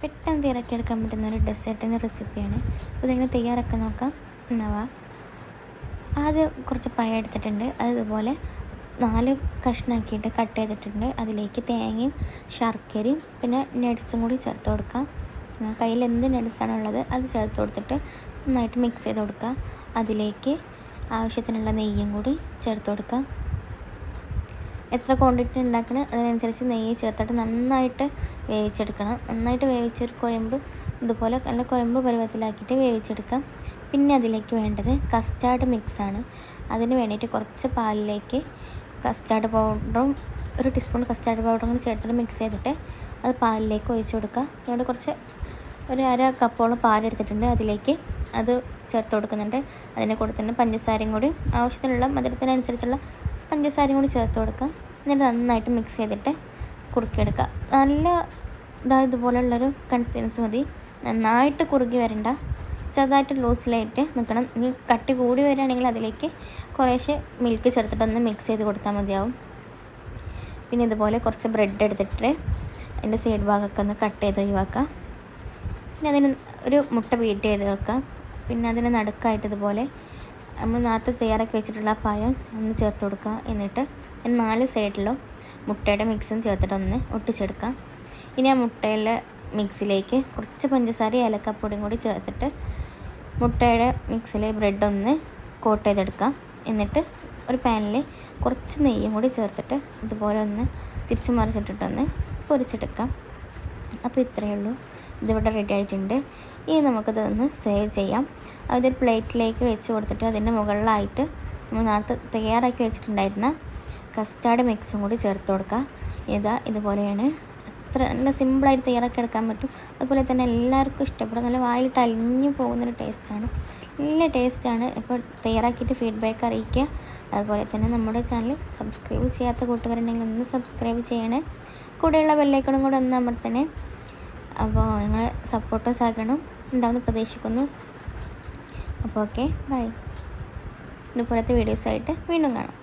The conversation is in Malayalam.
പെട്ടെന്ന് തയ്യാറാക്കിയെടുക്കാൻ പറ്റുന്ന ഒരു ഡെസേർട്ടിന്റെ റെസിപ്പിയാണ്. അപ്പോൾ ഇതെങ്ങനെ തയ്യാറാക്കാൻ നോക്കാം. എന്നാവാ ആദ്യം കുറച്ച് പഴം എടുത്തിട്ടുണ്ട്. അതുപോലെ നാല് കഷ്ണാക്കിയിട്ട് കട്ട് ചെയ്തിട്ടുണ്ട്. അതിലേക്ക് തേങ്ങയും ശർക്കരയും പിന്നെ നട്ട്സും കൂടി ചേർത്ത് കൊടുക്കാം. കയ്യിൽ എന്ത് നട്ട്സാണ് ഉള്ളത് അത് ചേർത്ത് കൊടുത്തിട്ട് നന്നായിട്ട് മിക്സ് ചെയ്ത് കൊടുക്കുക അതിലേക്ക് ആവശ്യത്തിനുള്ള നെയ്യും കൂടി ചേർത്ത് കൊടുക്കാം. എത്ര ക്വാണ്ടിറ്റി ഉണ്ടാക്കണം അതിനനുസരിച്ച് നെയ്യ് ചേർത്തിട്ട് നന്നായിട്ട് വേവിച്ചെടുക്കണം. നന്നായിട്ട് വേവിച്ചൊരു കുഴമ്പ് ഇതുപോലെ നല്ല കുഴമ്പ് പരുവത്തിലാക്കിയിട്ട് വേവിച്ചെടുക്കാം. പിന്നെ അതിലേക്ക് വേണ്ടത് കസ്റ്റാർഡ് മിക്സാണ് അതിന് വേണ്ടിയിട്ട് കുറച്ച് പാലിലേക്ക് കസ്റ്റാർഡ് പൗഡറും ഒരു ടീസ്പൂൺ കസ്റ്റാർഡ് പൗഡറും കൂടി ചേർത്തിട്ട് മിക്സ് ചെയ്തിട്ട് അത് പാലിലേക്ക് ഒഴിച്ചു കൊടുക്കുക. അതുകൊണ്ട് കുറച്ച് ഒരു അര കപ്പോളം പാലെടുത്തിട്ടുണ്ട് അതിലേക്ക് അത് ചേർത്ത് കൊടുക്കുന്നുണ്ട്. അതിന്റെ കൂടെ തന്നെ പഞ്ചസാരയും കൂടി ആവശ്യത്തിനുള്ള മധുരത്തിനനുസരിച്ചുള്ള പഞ്ചസാരയും കൂടി ചേർത്ത് കൊടുക്കുക എന്നിട്ട് നന്നായിട്ട് മിക്സ് ചെയ്തിട്ട് കുറുക്കിയെടുക്കുക. നല്ല ഇതാ ഇതുപോലെയുള്ളൊരു കൺസിസ്റ്റൻസി മതി. നന്നായിട്ട് കുറുകി വരണ്ട. ചെറുതായിട്ട് ലൂസിലായിട്ട് നിൽക്കണം. ഇനി കട്ടി കൂടി വരികയാണെങ്കിൽ അതിലേക്ക് കുറേശ്ശെ മിൽക്ക് ചേർത്തിട്ട് ഒന്ന് മിക്സ് ചെയ്ത് കൊടുത്താൽ മതിയാവും. പിന്നെ ഇതുപോലെ കുറച്ച് ബ്രെഡ് എടുത്തിട്ട് അതിന്റെ സൈഡ് ഭാഗമൊക്കെ ഒന്ന് കട്ട് ചെയ്ത് ഒഴിവാക്കാം പിന്നെ അതിന് ഒരു മുട്ട ബീറ്റ് ചെയ്ത് വെക്കുക. പിന്നെ അതിന് നടുക്കായിട്ട് ഇതുപോലെ നമ്മൾ നേരത്തെ തയ്യാറാക്കി വെച്ചിട്ടുള്ള പഴം ഒന്ന് ചേർത്ത് കൊടുക്കുക. എന്നിട്ട് നാല് സൈഡിലും മുട്ടയുടെ മിക്സും ചേർത്തിട്ട് ഒന്ന് ഒട്ടിച്ചെടുക്കാം ഇനി ആ മുട്ടയിലെ മിക്സിലേക്ക് കുറച്ച് പഞ്ചസാര ഏലക്കപ്പൊടിയും കൂടി ചേർത്തിട്ട് മുട്ടയുടെ മിക്സിലെ ബ്രെഡ് ഒന്ന് കോട്ട് ചെയ്തെടുക്കാം എന്നിട്ട് ഒരു പാനിൽ കുറച്ച് നെയ്യും കൂടി ചേർത്തിട്ട് ഇതുപോലെ ഒന്ന് തിരിച്ചു മറിച്ചിട്ടിട്ടൊന്ന് പൊരിച്ചെടുക്കാം അപ്പോൾ ഇത്രയേ ഉള്ളൂ. ഇതിവിടെ റെഡി ആയിട്ടുണ്ട്. ഇനി നമുക്കത് ഒന്ന് സേവ് ചെയ്യാം. അതൊരു പ്ലേറ്റിലേക്ക് വെച്ച് കൊടുത്തിട്ട് അതിന്റെ മുകളിലായിട്ട് നമ്മൾ നേരത്തെ തയ്യാറാക്കി വെച്ചിട്ടുണ്ടായിരുന്ന കസ്റ്റാർഡ് മിക്സും കൂടി ചേർത്ത് കൊടുക്കാം. ഇതാ ഇതുപോലെയാണ്. അത്ര നല്ല സിമ്പിളായിട്ട് തയ്യാറാക്കി എടുക്കാൻ പറ്റും. അതുപോലെ തന്നെ എല്ലാവർക്കും ഇഷ്ടപ്പെടും. നല്ല വായിലിട്ട് അലിഞ്ഞു പോകുന്നൊരു ടേസ്റ്റാണ് നല്ല ടേസ്റ്റാണ് ഇപ്പോൾ തയ്യാറാക്കിയിട്ട് ഫീഡ്ബാക്ക് അറിയിക്കുക. അതുപോലെ തന്നെ നമ്മുടെ ചാനൽ സബ്സ്ക്രൈബ് ചെയ്യാത്ത കൂട്ടുകാരുണ്ടെങ്കിൽ ഒന്ന് സബ്സ്ക്രൈബ് ചെയ്യണേ. കൂടെയുള്ള ബെല്ലൈക്കണും കൂടെ ഒന്ന് അമർത്തണേ. അപ്പോൾ നിങ്ങളെ സപ്പോർട്ടും സഹകരണവും ഉണ്ടാവുമെന്ന് പ്രതീക്ഷിക്കുന്നു. അപ്പോൾ ഓക്കെ ബൈ ഇതുപോലത്തെ വീഡിയോസായിട്ട് വീണ്ടും കാണാം.